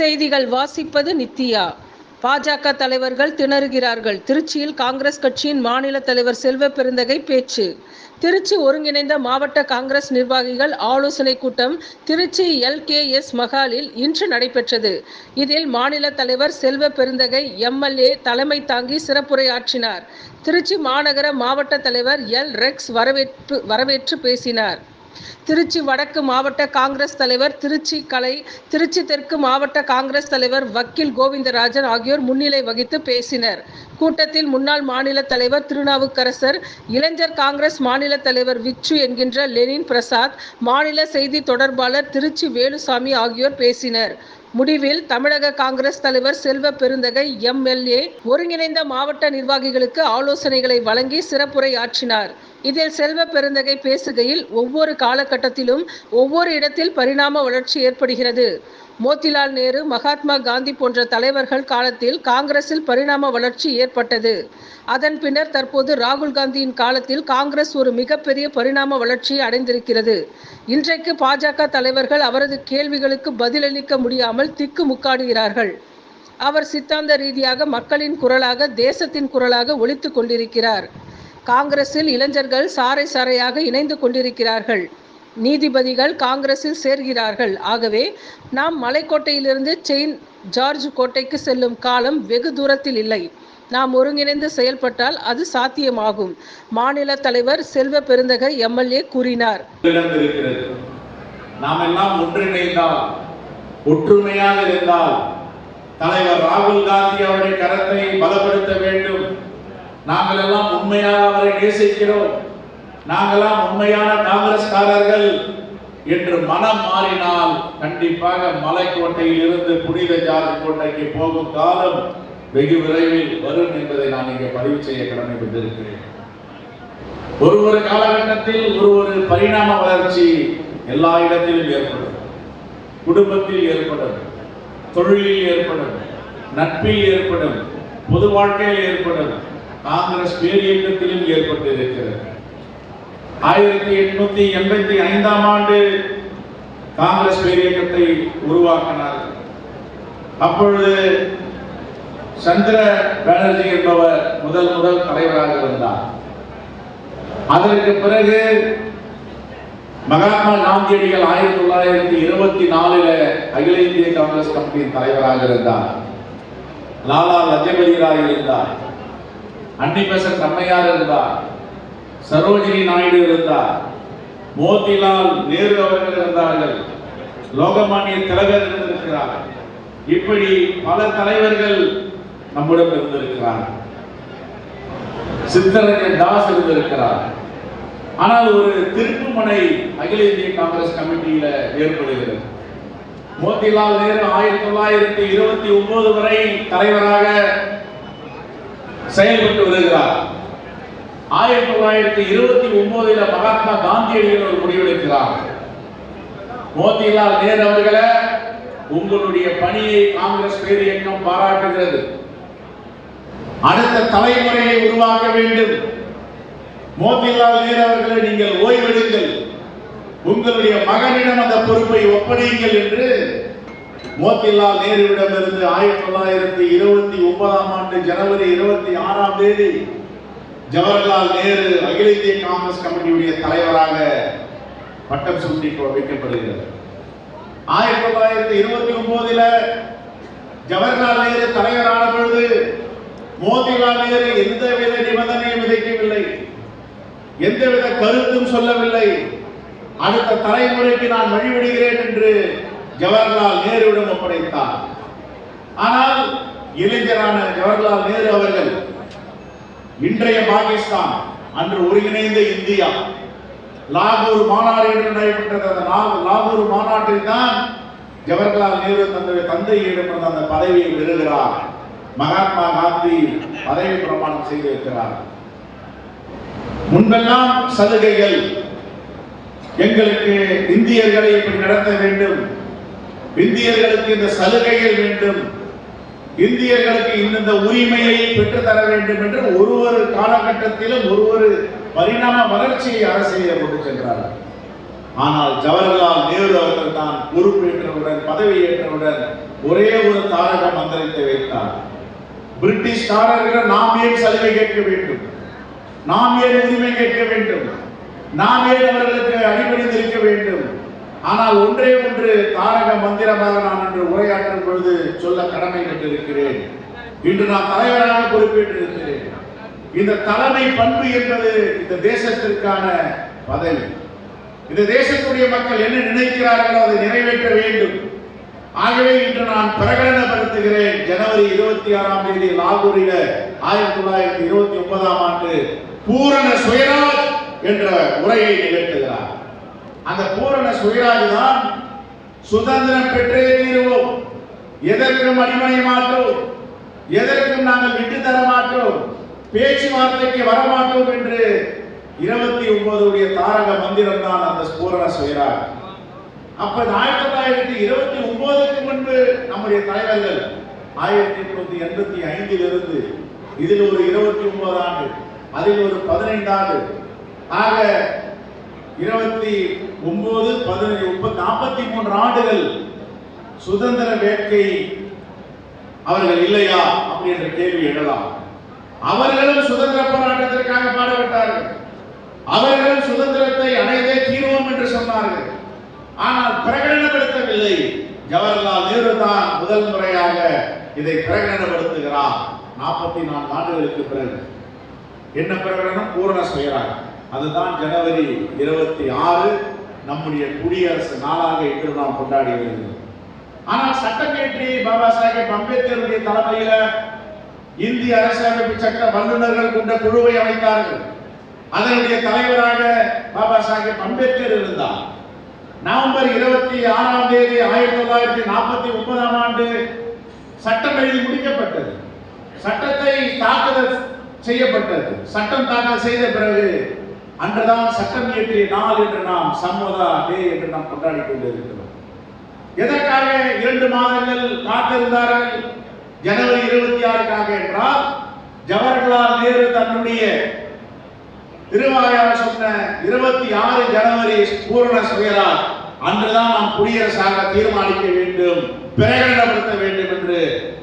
செய்திகள் வாசிப்பது நித்யா. பாஜக தலைவர்கள் திணறுகிறார்கள். திருச்சியில் காங்கிரஸ் கட்சியின் மாநில தலைவர் செல்வ பெருந்தகை பேச்சு. திருச்சி ஒருங்கிணைந்த மாவட்ட காங்கிரஸ் நிர்வாகிகள் ஆலோசனை கூட்டம் திருச்சி எல்கேஎஸ் மகாலில் இன்று நடைபெற்றது. இதில் மாநில தலைவர் செல்வ பெருந்தகை எம்எல்ஏ தலைமை தாங்கி சிறப்புரையாற்றினார். திருச்சி மாநகர மாவட்ட தலைவர் எல் ரெக்ஸ் வரவேற்பு வரவேற்று பேசினார். திருச்சி வடக்கு மாவட்ட காங்கிரஸ் தலைவர் திருச்சி கலை திருச்சி தெற்கு மாவட்ட காங்கிரஸ் தலைவர் வக்கீல் கோவிந்தராஜன் ஆகியோர் முன்னிலை வகித்து பேசினர். கூட்டத்தில் முன்னாள் மாநில தலைவர் திருநாவுக்கரசர் இளைஞர் காங்கிரஸ் மாநில தலைவர் விச்சு என்கின்ற லெனின் பிரசாத் மாநில செய்தி தொடர்பாளர் திருச்சி வேலுசாமி ஆகியோர் பேசினர். முடிவில் தமிழக காங்கிரஸ் தலைவர் செல்வ பெருந்தகை எம்எல்ஏ ஒருங்கிணைந்த மாவட்ட நிர்வாகிகளுக்கு ஆலோசனைகளை வழங்கி சிறப்புரை ஆற்றினார் இதில் செல்வ பெருந்தகை பேசுகையில் ஒவ்வொரு காலகட்டத்திலும் ஒவ்வொரு இடத்தில் பரிணாம வளர்ச்சி ஏற்படுகிறது. மோத்திலால் நேரு மகாத்மா காந்தி போன்ற தலைவர்கள் காலத்தில் காங்கிரஸில் பரிணாம வளர்ச்சி ஏற்பட்டது. அதன் பின்னர் தற்போது ராகுல் காந்தியின் காலத்தில் காங்கிரஸ் ஒரு மிகப்பெரிய பரிணாம வளர்ச்சியை அடைந்திருக்கிறது. இன்றைக்கு பாஜக தலைவர்கள் அவரது கேள்விகளுக்கு பதிலளிக்க முடியாமல் திக்கு முக்காடுகிறார்கள். அவர் சித்தாந்த ரீதியாக மக்களின் குரலாக தேசத்தின் குரலாக ஒழித்து கொண்டிருக்கிறார். காங்கிரஸில் இளைஞர்கள் சாறை சாறையாக இணைந்து கொண்டிருக்கிறார்கள். நீதிபதிகள் காங்கிரஸில் சேர்கிறார்கள். ஆகவே நாம் மலைக்கோட்டையிலிருந்து செயின் ஜார்ஜ் கோட்டைக்கு செல்லும் காலம் வெகு தூரத்தில் இல்லை. நாம் ஒருங்கிணைந்து செயல்பட்டால் அது சாத்தியமாகும். மாநில தலைவர் செல்வ பெருந்தகை எம்எல்ஏ கூறினார். நாம் எல்லாம் ஒன்றிணைந்தால் ஒற்றுமையாக இருந்தால் தலைவர் ராகுல் காந்தி அவருடைய கரத்தை பலப்படுத்த வேண்டும். நாங்கள் எல்லாம் உண்மையாக அவரை நேசிக்கிறோம். நாங்களாம் உண்மையான காங்கிரஸ்காரர்கள். என்று மனம் மாறினால் கண்டிப்பாக மலைக்கோட்டையில் இருந்து புனித ஜாதி கோட்டைக்கு போகும் காலம் வெகு விரைவில் வரும் என்பதை நான் இங்கே பதிவு செய்ய கடமைப்பட்டிருக்கிறேன். ஒரு ஒரு காலகட்டத்தில் ஒரு ஒரு பரிணாம வளர்ச்சி எல்லா இடத்திலும் ஏற்படும். குடும்பத்தில் ஏற்படும். தொழிலில் ஏற்படும். நட்பில் ஏற்படும். பொது வாழ்க்கையில் ஏற்படும். காங்கிரஸ் பேரியக்கத்திலும் ஏற்பட்டிருக்கிறது. ஆயிரத்தி எட்நூத்தி எண்பத்தி ஐந்தாம் ஆண்டு காங்கிரஸ் பேரியக்கத்தை உருவாக்கினார். அப்பொழுது சந்திர பானர்ஜி என்பவர் முதல் முதல் தலைவராக இருந்தார். அதற்கு பிறகு மகாத்மா காந்தியடிகள் ஆயிரத்தி தொள்ளாயிரத்தி இருபத்தி நாலுல அகில இந்திய காங்கிரஸ் கமிட்டியின் தலைவராக இருந்தார். லாலா லஜபதி ராய் இருந்தார். அன்னிபெசன் அம்மையார் இருந்தார். சரோஜினி நாயுடு இருந்தார். மோதிலால் நேரு அவர்கள் இருந்தார்கள். லோகமானிய தலைவர் இருந்திருக்கிறார் இப்படி பல தலைவர்கள் நம்முடன் இருந்திருக்கிறார். சித்தரஞ்சன் தாஸ் இருந்திருக்கிறார். ஆனால் ஒரு திருப்புமனை அகில இந்திய காங்கிரஸ் கமிட்டியில ஏற்படுகிறது. மோதிலால் நேரு ஆயிரத்தி தொள்ளாயிரத்தி இருபத்தி ஒன்பது வரை தலைவராக செயல்பட்டு வருகிறார். ஆயிரத்தி தொள்ளாயிரத்தி இருபத்தி ஒன்பதுல மகாத்மா காந்தியடிகள் ஒரு முடிவெடுக்கிறார் மோதிலால் நேரு அவர்களை உங்களுடைய பணியை காங்கிரஸ் பேர் இயக்கம் பாராட்டுகிறது. அடுத்த தலைமுறையை உருவாக்க வேண்டும். மோதிலால் நேரு அவர்களை நீங்கள் ஓய்வெடுங்கள். உங்களுடைய மகனிடம் அந்த பொறுப்பை ஒப்படையுங்கள் என்று மோதிலால் நேருவிடமிருந்து ஆயிரத்தி தொள்ளாயிரத்தி இருபத்தி ஒன்பதாம் ஆண்டு ஜனவரி இருபத்தி ஆறாம் தேதி ஜவஹர்லால் நேரு அகில இந்திய காங்கிரஸ் கமிட்டியுடைய தலைவராக பட்டம் சூட்டி வைக்கப்படுகிறது. ஆயிரத்தி தொள்ளாயிரத்தி இருபத்தி ஒன்பதுல ஜவஹர்லால் நேரு தலைவரான பொழுது மோதிலால் நேரு எந்தவித நிபந்தனையும் விதைக்கவில்லை. எந்தவித கருத்தும் சொல்லவில்லை. அடுத்த தலைமுறைக்கு நான் வழிவிடுகிறேன் என்று ஜவஹர்லால் நேருவிடம் ஒப்படைத்தார். ஆனால் இளைஞரான ஜவஹர்லால் நேரு அவர்கள் இன்றைய பாகிஸ்தான் அன்று ஒருங்கிணைந்த இந்தியா லாகூர் மாநாடு என்று நடைபெற்றது. அந்த லாகூர் மாநாட்டில் தான் ஜவஹர்லால் நேரு தன்னுடைய தந்தையிடம் அந்த பதவியை பெறுகிறார் மகாத்மா காந்தி பதவி பிரமாணம் செய்திருக்கிறார். முன்பெல்லாம் சலுகைகள் எங்களுக்கு இந்தியர்களை இப்படி நடத்த வேண்டும். இந்தியர்களுக்கு இந்த சலுகைகள் வேண்டும். இந்தியர்களுக்கு இந்த உரிமையை பெற்று தர வேண்டும் என்று ஒரு ஒரு காலகட்டத்திலும் ஒரு ஒரு பரிணாம வளர்ச்சியை அரசியல் கொண்டு சென்றார்கள். ஆனால் ஜவஹர்லால் நேரு அவர்கள் தான் பொறுப்பேற்றவுடன் பதவியேற்றவுடன் ஒரே ஒரு தாரக மந்திரத்தை வைத்தார். பிரிட்டிஷ்காரர்கள் நாம் ஏன் சலுகை கேட்க வேண்டும்? நாம் ஏன் உரிமை கேட்க வேண்டும்? நாம் ஏன் அவர்களுக்கு அடிபணிந்திருக்க வேண்டும்? ஆனால் ஒன்றே ஒன்று தாரக மந்திரமாக நான் இன்று உரையாற்றும் பொழுது சொல்ல கடமை பெற்றிருக்கிறேன் இன்று நான் தலைவராக பொறுப்பேற்றிருக்கிறேன். இந்த தலைமை பண்பு என்பது இந்த தேசத்திற்கான பதவி இந்த தேசத்துடைய மக்கள் என்ன நினைக்கிறார்களோ அதை நிறைவேற்ற வேண்டும். ஆகவே இன்று நான் பிரகடனப்படுத்துகிறேன். ஜனவரி இருபத்தி ஆறாம் தேதி லாகூரில ஆயிரத்தி தொள்ளாயிரத்தி இருபத்தி ஒன்பதாம் ஆண்டு பூரண சுயராஜ் என்ற உரையை நிகழ்த்துகிறார். அந்த பூரண சுயராஜ் தான் சுதந்திரம் பெற்றே தீருவோம். எதற்கும் அடிமனை மாட்டோம் எதற்கும் நாங்கள் விட்டு தர மாட்டோம் பேச்சுவார்த்தைக்கு வரமாட்டோம் என்று இருபத்தி ஒன்பதுடைய தாரக மந்திரம் தான் அந்த பூரண சுயராஜ். அப்ப ஆயிரத்தி தொள்ளாயிரத்தி இருபத்தி ஒன்பதுக்கு முன்பு நம்முடைய தலைவர்கள் ஆயிரத்தி எட்நூத்தி எண்பத்தி ஐந்தில் இருந்து இதில் ஒரு இருபத்தி ஒன்பது ஆண்டு அதில் ஒரு பதினைந்து ஆண்டு. ஆக இருபத்தி ஒன்பது பதினஞ்சு முப்பத்தி நாற்பத்தி மூன்று ஆண்டுகள் சுதந்திர வேட்கை அவர்கள் இல்லையா அப்படின்ற கேள்வி எழலாம். அவர்களும் சுதந்திர போராட்டத்திற்காக பாடுபட்டார்கள். அவர்கள் சுதந்திரத்தை அடைந்தே தீர்வோம் என்று சொன்னார்கள். ஆனால் பிரகடனப்படுத்தவில்லை. ஜவஹர்லால் நேரு தான் முதல் முறையாக இதை பிரகடனப்படுத்துகிறார். நாற்பத்தி நான்கு ஆண்டுகளுக்கு பிறகு. என்ன பிரகடனம்? பூரண சுயராக அதுதான் ஜனவரி இருபத்தி ஆறு நம்முடைய குடியரசு நாளாக இன்று நாம் கொண்டாடி வருகிறோம். ஆனால் சட்டம் பாபா சாஹேப் அம்பேத்கருடைய தலைமையில இந்திய அரசியலமைப்பு சட்ட வல்லுநர்கள் கொண்ட குழுவை அமைத்தார்கள். அதனுடைய தலைவராக பாபா சாஹேப் அம்பேத்கர் இருந்தார். நவம்பர் இருபத்தி ஆறாம் தேதி ஆயிரத்தி தொள்ளாயிரத்தி நாற்பத்தி ஒன்பதாம் ஆண்டு சட்டம் எழுதி முடிக்கப்பட்டது. சட்டத்தை தாக்குதல் செய்யப்பட்டது. சட்டம் தாக்கல் செய்த பிறகு அன்றுதான் சட்டம் இயற்றிய நாள் என்று நாம் சம்மதா டே என்று நாம் கொண்டாடி கொண்டிருக்கிறோம். எதற்காக இரண்டு மாதங்கள் காத்திருந்தார்கள்? ஜனவரி இருபத்தி ஆறுக்காக என்றால் ஜவஹர்லால் நேரு தன்னுடைய திருவாயார் சொன்ன இருபத்தி ஆறு ஜனவரி பூரண சுயராஜ் அன்றுதான் நாம் குடியரசாக தீர்மானிக்க வேண்டும் பிரகடனப்படுத்த வேண்டும் என்று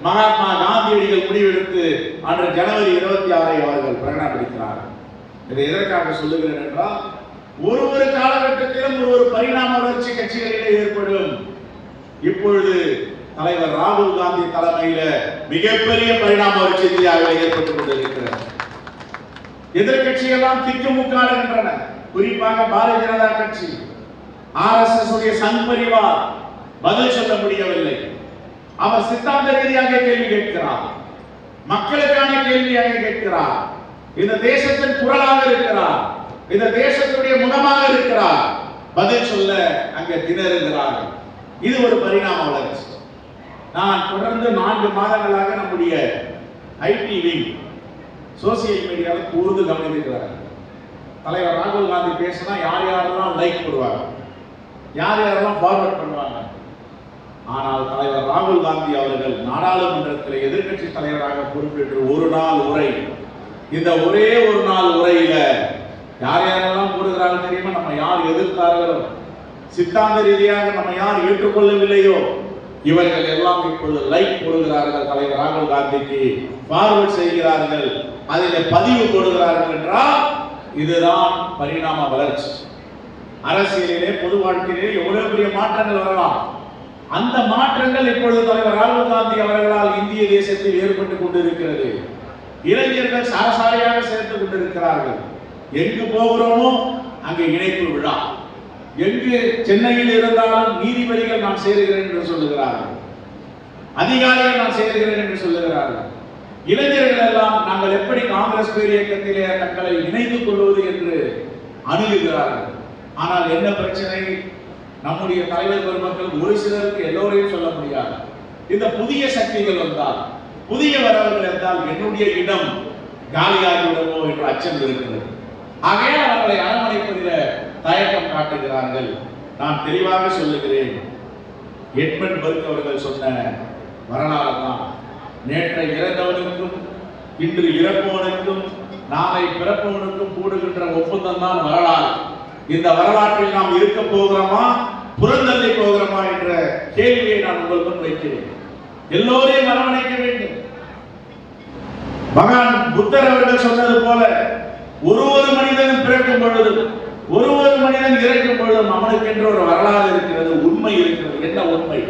மகாத்மா காந்தியடிகள் முடிவெடுத்து அன்று ஜனவரி இருபத்தி ஆறை அவர்கள் பிரகடனப்படுத்தினார்கள். இதை எதற்காக சொல்லுகிறேன் என்றால் ஒரு ஒரு காலகட்டத்திலும் ஒரு ஒரு பரிணாம வளர்ச்சி கட்சிகளிலே ஏற்படும். இப்பொழுது தலைவர் ராகுல் காந்தி தலைமையில மிகப்பெரிய பரிணாம வளர்ச்சி இந்தியாவில் ஏற்பட்டுக் கொண்டிருக்கிறது. எதிர்கட்சியெல்லாம் திக்குமுக்காடுகின்றன. குறிப்பாக பாரதிய ஜனதா கட்சி ஆர்எஸ்எஸ் உடைய சங்பரிவார் பதில் சொல்ல முடியவில்லை. அவர் சித்தாந்த ரீதியாக கேள்வி கேட்கிறார். மக்களுக்கான கேள்வியாக கேட்கிறார். இந்த தேசத்தின் குரலாக இருக்கிறார். இந்த தேசத்துடைய முனமாக இருக்கிறார். பதில் சொல்ல அங்கே திணறுகிறார்கள் இது ஒரு பரிணாம வளர்ச்சி. நான் தொடர்ந்து நான்கு மாதங்களாக நம்முடைய ஐடி விங் சோசியல் மீடியாவில் கூர்ந்து கவனிக்கிறார்கள் தலைவர் ராகுல் காந்தி பேசினா யார் யாரெல்லாம் லைக் போடுவாங்க? யார் யாரெல்லாம் ஃபார்வர்ட் பண்ணுவாங்க? ஆனால் தலைவர் ராகுல் காந்தி அவர்கள் நாடாளுமன்றத்தில் எதிர்க்கட்சி தலைவராக பொறுப்பேற்று ஒரு நாள் உரை இந்த ஒரே ஒரு நாள் உரையில யார் யாரெல்லாம் கூடுகிறாங்க தெரியுமா? நம்ம யார் எதிர்த்தார்களோ? சித்தாந்த ரீதியாக நம்ம யார் ஏற்றுக்கொள்ளவில்லையோ? இவர்கள் எல்லாம் இப்பொழுது லைக் போடுகிறார்கள் தலைவர் ராகுல் காந்திக்கு ஃபார்வர்ட் செய்கிறார்கள். அதில் பதிவு போடுகிறார்கள் என்றால் இதுதான் பரிணாம வளர்ச்சி. அரசியலிலே பொது வாழ்க்கையிலே எவ்வளவு பெரிய மாற்றங்கள் வரலாம்? அந்த மாற்றங்கள் இப்பொழுது தலைவர் ராகுல் காந்தி அவர்களால் இந்திய தேசத்தில் ஏற்பட்டுக் கொண்டிருக்கிறது. இளைஞர்கள் சரசாரியாக சேர்த்து கொண்டிருக்கிறார்கள். எங்கு போகிறோமோ அங்கு இணைப்பு விழா. எங்கு சென்னையில் இருந்தாலும் நீதிபதிகள் நான் சேருகிறேன் என்று சொல்லுகிறார்கள். அதிகாரிகள் நான் சேருகிறேன் என்று சொல்லுகிறார்கள். இளைஞர்கள் எல்லாம் நாங்கள் எப்படி காங்கிரஸ் பேர் இயக்கத்திலே தங்களை இணைத்துக் கொள்வது என்று அணுகுகிறார்கள். ஆனால் என்ன பிரச்சனை? நம்முடைய தலைவர் பெருமக்கள் ஒரு சிலருக்கு எல்லோரையும் சொல்ல முடியாது. இந்த புதிய சக்திகள் வந்தால் புதிய வரவர்கள் என்றால் என்னுடைய இடம் காலியாகிவிடுமோ என்ற அச்சம் இருக்கிறது. ஆகையால் அவர்களை அரவணைப்பதில் தயக்கம் காட்டுகிறார்கள். நான் தெளிவாக சொல்லுகிறேன். எட்மண்ட் பர்க் அவர்கள் சொன்ன வரலாறு தான் நேற்றை இறந்தவனுக்கும் இன்று இறப்பவனுக்கும் நாளை பிறப்பவனுக்கும் கூடுகின்ற ஒப்பந்தம் தான் வரலாறு. இந்த வரலாற்றில் நாம் இருக்க போகிறோமா புறந்தள்ளி போகிறோமா என்ற கேள்வியை நான் உங்கள் முன் வைக்கிறேன். எல்லோரையும் அரவணைக்க வேண்டும். மகான் புத்தர் அவர்கள் சொன்னது போல ஒரு ஒரு மனிதனும் பிறக்கும் பொழுதும் ஒரு ஒரு மனிதன் இறக்கும் பொழுதும் அவனுக்கென்று ஒரு வரலாறு இருக்கிறது உண்மை இருக்கிறது. என்ன உண்மை?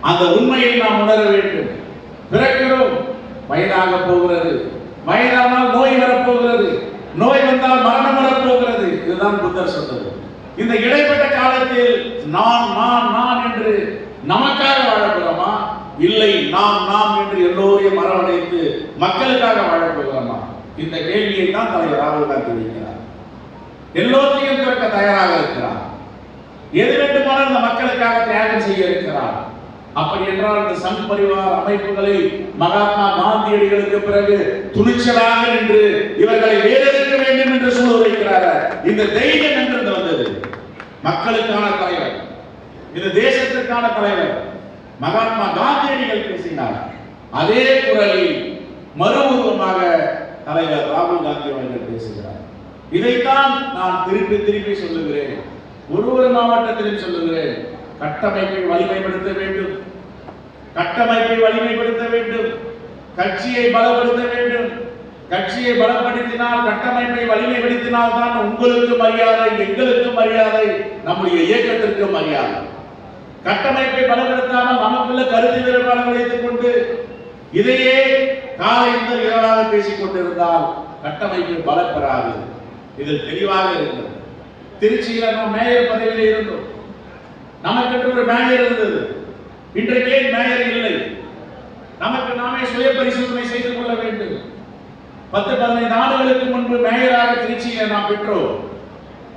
அந்த உண்மையை நாம் உணர வேண்டும். பிறக்கிறோம் வயதாக போகிறது. வயதானால் நோய் வரப்போகிறது. நோய் வந்தால் மரணம் வரப்போகிறது. இதுதான் புத்தர் சொன்னது. இந்த இடைப்பட்ட காலத்தில் நான் நான் நான் என்று நமக்காக வாழப்படுறோமா இல்லை நாம் நாம் என்று எல்லோரையும் அரவணைத்து மக்களுக்காக வாழப் போகிறோமா? இந்த கேள்வியை தான் தலைவர் ராகுல் காந்தி வைக்கிறார். எல்லோரையும் திறக்க தயாராக இருக்கிறார். எது வேண்டுமானால் இந்த மக்களுக்காக தியாகம் செய்ய இருக்கிறார். அப்படி என்றால் இந்த சங் பரிவார் அமைப்புகளை மகாத்மா காந்தியடிகளுக்கு பிறகு துணிச்சலாக நின்று இவர்களை வேறெடுக்க வேண்டும் என்று சூழ வைக்கிறார்கள் இந்த தைரியம் என்று வந்தது? மக்களுக்கான தலைவர். இந்த தேசத்திற்கான தலைவர். மகாத்மா காந்தியடிகள் பேசினார். அதே குரலில் மறு தலைவர் ராகுல் காந்தி அவர்கள் பேசுகிறார். இதைத்தான் நான் திருப்பி திருப்பி சொல்லுகிறேன். ஒரு ஒரு மாவட்டத்திலும் சொல்லுகிறேன். கட்டமைப்பை வலிமைப்படுத்த வேண்டும். கட்டமைப்பை வலிமைப்படுத்த வேண்டும். கட்சியை பலப்படுத்த வேண்டும். கட்சியை பலப்படுத்தினால் கட்டமைப்பை வலிமைப்படுத்தினால் தான் உங்களுக்கு மரியாதை எங்களுக்கு மரியாதை நம்முடைய இயக்கத்திற்கு மரியாதை. கட்டமைப்பை பலப்படுத்தாமல் நமக்குள்ள கருத்து வேறுபாடு வைத்துக் கொண்டு இதையே காலை முதல் இரவாக பேசிக் கொண்டிருந்தால் கட்டமைப்பு பலப்பெறாது. இதில் தெளிவாக இருந்தது. திருச்சியில் நம்ம மேயர் பதவியில் இருந்தோம். நமக்கு ஒரு மேயர் இருந்தது. இன்றைக்கு ஏன் மேயர் இல்லை. நமக்கு நாமே சுய பரிசோதனை செய்து கொள்ள வேண்டும். பத்து பதினைந்து ஆண்டுகளுக்கு முன்பு மேயராக திருச்சியை நாம் பெற்றோம்.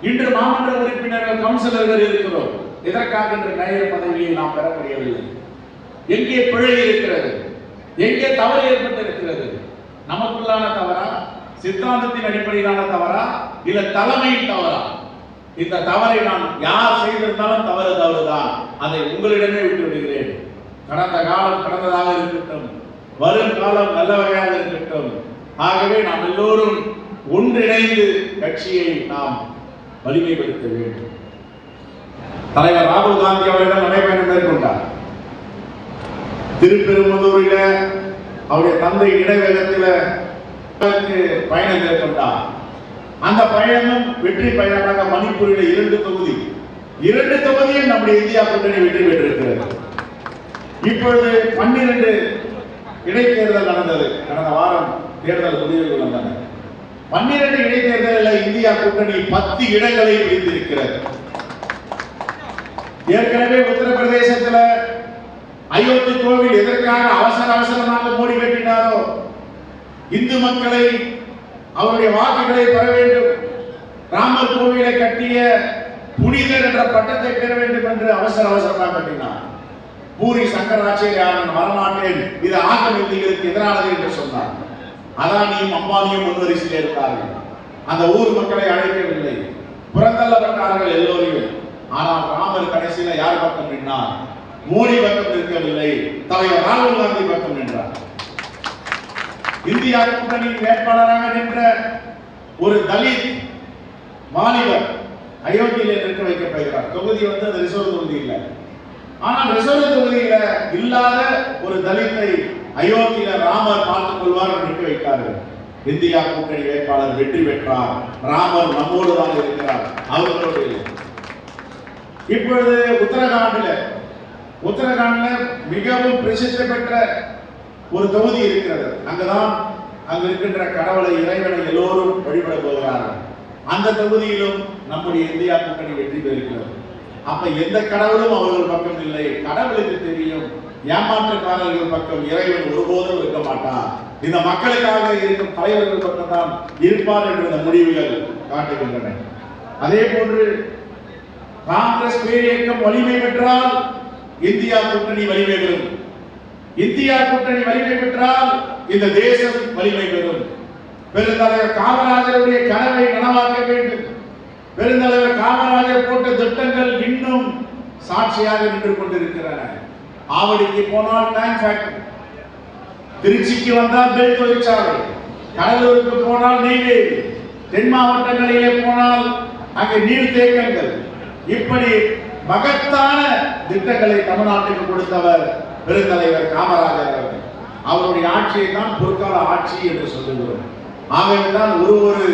இன்று மாமன்ற உறுப்பினர்கள் கவுன்சிலர்கள் இருக்கிறோம். எதற்காக இன்று மேயர் பதவியை நாம் பெற முடியவில்லை. எங்கே பிழை இருக்கிறது? எங்கே தவறு ஏற்பட்டிருக்கிறது? நமக்குள்ளான தவறா? சித்தாந்தத்தின் அடிப்படையிலான தவறா? இல்ல தலைமையின் தவறா? இந்த தவறை நான் யார் செய்திருந்தாலும் தவறு தவறுதான். அதை உங்களிடமே விட்டு விடுகிறேன். கடந்த காலம் கடந்ததாக இருக்கட்டும் வரும் காலம் நல்ல வகையாக இருக்கட்டும். ஆகவே நாம் எல்லோரும் ஒன்றிணைந்து கட்சியை நாம் வலிமைப்படுத்த வேண்டும். தலைவர் ராகுல் காந்தி அவரிடம் நடைபயணம் மேற்கொண்டார். திருப்பெரும்புதூரில அவருடைய தந்தை இடைவேகத்தில் பயணம் மேற்கொண்டார். அந்த பயணமும் வெற்றி பயணமாக மணிப்பூரில் இரண்டு தொகுதி. இரண்டு தொகுதியும் நம்முடைய இந்தியா கூட்டணி வெற்றி பெற்றிருக்கிறது. இப்பொழுது பன்னிரண்டு இடைத்தேர்தல் நடந்தது. கடந்த வாரம் தேர்தல் முடிவுகள் வந்தன. பன்னிரண்டு இடைத்தேர்தலில் இந்தியா கூட்டணி பத்து இடங்களை பிடித்திருக்கிறது ஏற்கனவே உத்தரப்பிரதேசத்துல அயோத்தி கோவில் எதற்காக அவசர அவசரமாக மூடி கட்டினாரோ இந்து மக்களை அவருடைய வாக்குகளை பெற வேண்டும். ராமர் கோவிலை கட்டிய புனிதர் என்ற பட்டத்தை பெற வேண்டும் என்று அவசர அவசரமாக கட்டினார். பூரி சங்கராச்சாரியாரன் வரமாட்டேன் இது ஆக்கம் இந்திகளுக்கு எதிரானது என்று சொன்னார். அதானியும் அம்பானியும் முன்வரிசையில் இருந்தார்கள். அந்த ஊர் மக்களை அழைக்கவில்லை. புறந்தள்ளப்பட்டார்கள் எல்லோரையும். ஆனால் ராமர் கடைசியில யார் பக்கம் நின்றார்? மோடி பக்கம் நிற்கவில்லை. தலைவர் ராகுல் காந்தி பக்கம் நின்றார். இந்தியா கூட்டணியின் வேட்பாளராக நின்ற ஒரு தலித் வாலிபர் அயோத்தியிலே நிற்க வைக்கப்படுகிறார். தொகுதி வந்து அந்த ரிசர்வ் தொகுதி இல்லை ஆனால் ரிசர்வ் தொகுதியில இல்லாத ஒரு தலித்தை அயோத்தியில ராமர் பார்த்துக் கொள்வார் நிற்க வைத்தார்கள் இந்தியா கூட்டணி வேட்பாளர் வெற்றி பெற்றார். ராமர் நம்மோடு தான் இருக்கிறார். அவர்களோடு இல்லை. இப்பொழுது உத்தரகாண்டில் உத்தரகாண்டில் மிகவும் பிரசித்தி பெற்ற ஒரு தொகுதி இருக்கிறது. அங்கதான் அங்கு இருக்கின்ற கடவுளை இறைவனை எல்லோரும் வழிபட போகிறார்கள். அந்த தொகுதியிலும் நம்முடைய இந்தியா கூட்டணி வெற்றி பெறுகிறது. அப்ப எந்த கடவுளும் அவர்கள் பக்கம் இல்லை. கடவுளுக்கு தெரியும் ஏமாற்றுக்காரர்கள் பக்கம் இறைவன் ஒருபோதும் இருக்க மாட்டான். இந்த மக்களுக்காக இருக்கும் தலைவர்கள் பக்கம் தான் இருப்பார் என்ற இந்த முடிவுகள் காட்டுகின்றன. அதே போன்று காங்கிரஸ் பேரியக்கம் வலிமை பெற்றால் இந்தியா கூட்டணி வலிமை பெறும். இந்தியா கூட்டணி வலிமை பெற்றால் இந்த தேசம் வலிமை பெறும். பெருந்தலைவர் காமராஜருடைய கனவை நனவாக்க வேண்டும். பெருந்தலைவர் காமராஜர் போட்ட திட்டங்கள் இன்னும் சாட்சியாக நின்று கொண்டிருக்கிறன ஆவடிக்கு போனால் டேங்க் ஃபேக்டரி திருச்சிக்கு வந்தால் பெல் தொழிற்சாலை. கடலூருக்கு போனால் நெய்வேலி தென் மாவட்டங்களிலே போனால் அங்கே நீர் தேக்கங்கள் இப்படி மகத்தான திட்டங்களை தமிழ்நாட்டுக்கு கொடுத்தவர் பெருந்தலைவர் காமராஜர். அவர்கள் அவருடைய ஆட்சியை தான் பொற்கால ஆட்சி என்று சொல்லுகிறோம். ஆகவேதான் ஒரு ஒரு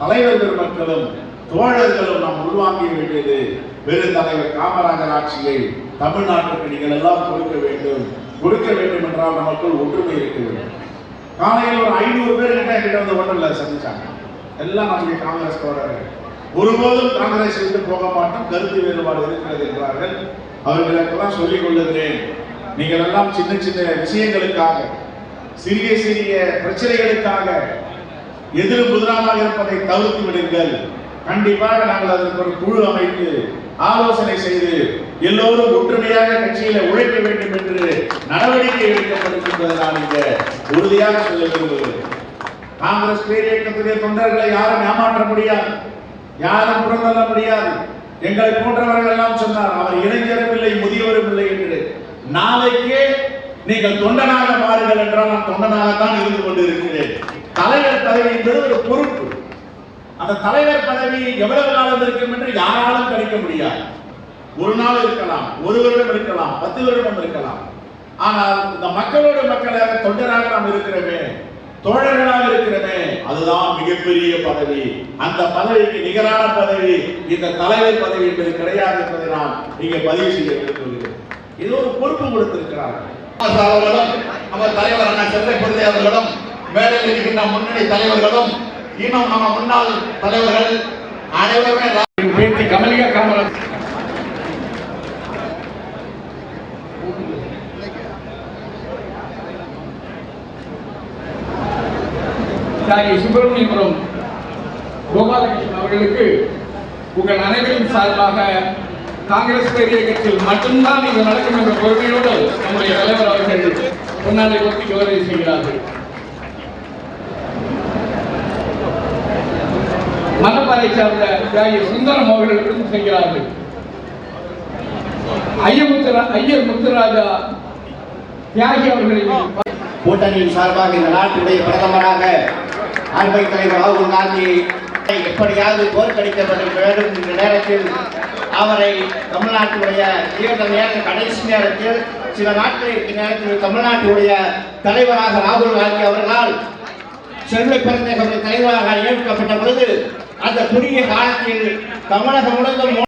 தலைவர் பெருமக்களும் தோழர்களும் நாம் உருவாக்கி வேண்டியது பெருந்தலைவர் காமராஜர் ஆட்சியை தமிழ்நாட்டுக்கு நீங்கள் எல்லாம் கொடுக்க வேண்டும். கொடுக்க வேண்டும் என்றால் நமக்குள் ஒற்றுமை இருக்க வேண்டும். காலையில் ஒரு ஐநூறு பேர் கிட்ட கிட்ட வந்து ஒன்றில் சந்திச்சாங்க. எல்லாம் நம்முடைய காங்கிரஸ் தோழர்கள். ஒருபோதும் காங்கிரஸ் விட்டு போக மாட்டோம். கருத்து வேறுபாடு இருக்கிறது என்றார்கள். அவர்களுக்கெல்லாம் சொல்லிக் கொள்ளுகிறேன். நீங்கள் எல்லாம் சின்ன சின்ன விஷயங்களுக்காக சிறிய சிறிய பிரச்சனைகளுக்காக எதிர் புதிராக இருப்பதை தவிர்த்து விடுங்கள். கண்டிப்பாக நாங்கள் அதற்கு ஒரு குழு அமைத்து ஆலோசனை செய்து எல்லோரும் ஒற்றுமையாக கட்சியில உழைக்க வேண்டும் என்று நடவடிக்கை எடுக்கப்படும் என்பதை நான் இங்க உறுதியாக சொல்ல விரும்புகிறேன். காங்கிரஸ் பேரியக்கத்துடைய தொண்டர்களை யாரும் ஏமாற்ற முடியாது. யாரும் புறந்தள்ள முடியாது. எங்களை போன்றவர்கள் எல்லாம் சொன்னார் அவர் இளைஞரும் இல்லை முதியவரும் இல்லை என்று. நாளைக்கே நீங்கள் தொண்டனாக மாறுங்கள் என்றால் நான் தொண்டனாகத்தான் இருந்து கொண்டு இருக்கிறேன் தலைவர் பதவி என்பது ஒரு பொறுப்பு. அந்த தலைவர் பதவி எவ்வளவு காலம் இருக்கும் என்று யாராலும் கணிக்க முடியாது. ஒரு நாள் இருக்கலாம் ஒரு வருடம் இருக்கலாம் பத்து வருடம் இருக்கலாம். ஆனால் இந்த மக்களோட மக்களாக தொண்டராக நாம் இருக்கிறோமே தோழர்களாக இருக்கிறோமே அதுதான் மிகப்பெரிய பதவி. அந்த பதவிக்கு நிகரான பதவி இந்த தலைவர் பதவி என்பது கிடையாது என்பதை நான் இங்கே பதிவு செய்ய விரும்புகிறேன் இது ஒரு பொறுப்பு கொடுத்திருக்கிறார்கள். அவர்களும் நம்ம தலைவர் அண்ணா செல்லை பொருளை அவர்களும் மேடையில் இருக்கின்ற முன்னணி தலைவர்களும் இன்னும் நம்ம முன்னாள் தலைவர்கள் அனைவருமே பேத்தி கமலிகா காமராஜ். தியாகி சுப்பிரமணியபுரம் கோபாலகிருஷ்ணன் அவர்களுக்கு உங்கள் அனைவரின் சார்பாக காங்கிரஸ் பெரிய மட்டும்தான் இது நடக்கும் என்ற பொறுமையோடு நம்முடைய தலைவர் அவர்கள் முன்னாடி ஒத்தி கௌரவி செய்கிறார்கள். மணப்பாறை சார்ந்த தியாகி சுந்தரம் அவர்களுக்கும் செய்கிறார்கள் ஐயமுத்துரா ஐயர் முத்துராஜா தியாகி அவர்களின் கூட்டணியின் சார்பாக இந்த நாட்டுடைய பிரதமராக அன்பை தலைவர் ராகுல் காந்தி. எப்படியாவது தோற்கடிக்கப்பட வேண்டும் என்ற நேரத்தில் அவரை தமிழ்நாட்டுடைய தீவிர நேர கடைசி நேரத்தில் சில நாட்களுக்கு நேரத்தில் தமிழ்நாட்டுடைய தலைவராக ராகுல் காந்தி அவர்களால் சென்னை பிறந்த தலைவராக நியமிக்கப்பட்ட பொழுது அந்த குறுகிய காலத்தில் தமிழகம் முழுவதும்